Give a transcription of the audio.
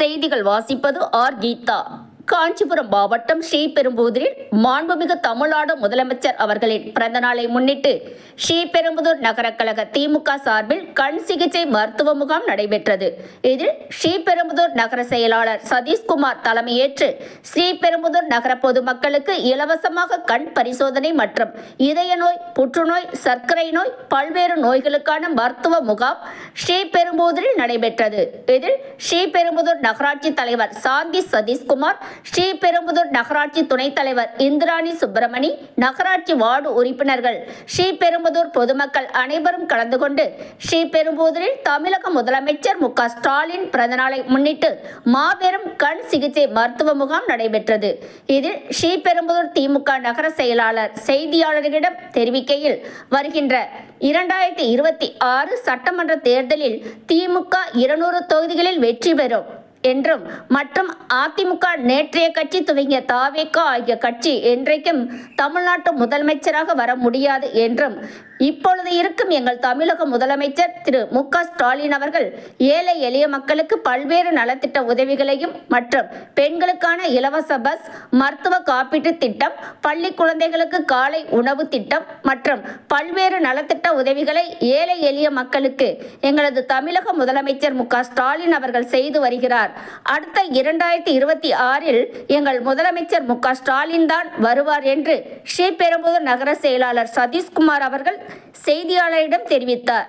செய்திகள் வாசிப்பது ஆர் கீதா. காஞ்சிபுரம் மாவட்டம் ஸ்ரீபெரும்புதூரில் மாண்புமிகு தமிழ்நாடு முதலமைச்சர் அவர்களின் பிறந்த நாளை முன்னிட்டு ஸ்ரீபெரும்புதூர் நகர கழக திமுக சார்பில் கண் சிகிச்சை மருத்துவ முகாம் நடைபெற்றது. இதில் ஸ்ரீபெரும்புதூர் நகர செயலாளர் சதீஷ்குமார் தலைமையேற்று ஸ்ரீபெரும்புதூர் நகர பொதுமக்களுக்கு இலவசமாக கண் பரிசோதனை மற்றும் இதய நோய் புற்றுநோய் சர்க்கரை நோய் பல்வேறு நோய்களுக்கான மருத்துவ முகாம் ஸ்ரீபெரும்புதூரில் நடைபெற்றது. இதில் ஸ்ரீபெரும்புதூர் நகராட்சி தலைவர் சாந்தி சதீஷ்குமார் ஸ்ரீபெரும்புதூர் நகராட்சி துணைத் தலைவர் இந்திராணி சுப்பிரமணி நகராட்சி வார்டு உறுப்பினர்கள் ஸ்ரீபெரும்புதூர் பொதுமக்கள் அனைவரும் கலந்து கொண்டு ஸ்ரீபெரும்புதூரில் தமிழக முதலமைச்சர் மு க ஸ்டாலின் பிறந்தநாளை முன்னிட்டு மாபெரும் கண் சிகிச்சை மருத்துவ முகாம் நடைபெற்றது. இதில் ஸ்ரீபெரும்புதூர் திமுக நகர செயலாளர் செய்தியாளர்களிடம் தெரிவிக்கையில் வருகின்ற இரண்டாயிரத்தி இருபத்தி ஆறு சட்டமன்ற தேர்தலில் திமுக இருநூறு தொகுதிகளில் வெற்றி பெறும். என்றும் மற்றும் அதிமுக நேற்றைய கட்சி துவங்கிய தாவேக்கா ஆகிய கட்சி என்றைக்கும் தமிழ்நாட்டு முதலமைச்சராக வர முடியாது என்றும் இப்பொழுது இருக்கும் எங்கள் தமிழக முதலமைச்சர் திரு மு ஸ்டாலின் அவர்கள் ஏழை எளிய மக்களுக்கு பல்வேறு நலத்திட்ட உதவிகளையும் மற்றும் பெண்களுக்கான இலவச பஸ் மருத்துவ காப்பீட்டு திட்டம் பள்ளி குழந்தைகளுக்கு காலை உணவு திட்டம் மற்றும் பல்வேறு நலத்திட்ட உதவிகளை ஏழை எளிய மக்களுக்கு எங்களது தமிழக முதலமைச்சர் மு ஸ்டாலின் அவர்கள் செய்து வருகிறார். அடுத்த இரண்டாயிரத்தி இருபத்தி ஆறில் எங்கள் முதலமைச்சர் மு ஸ்டாலின் தான் வருவார் என்று ஸ்ரீபெரும்புதூர் நகர செயலாளர் சதீஷ்குமார் அவர்கள் செய்தியாளரிடம் தெரிவித்தார்.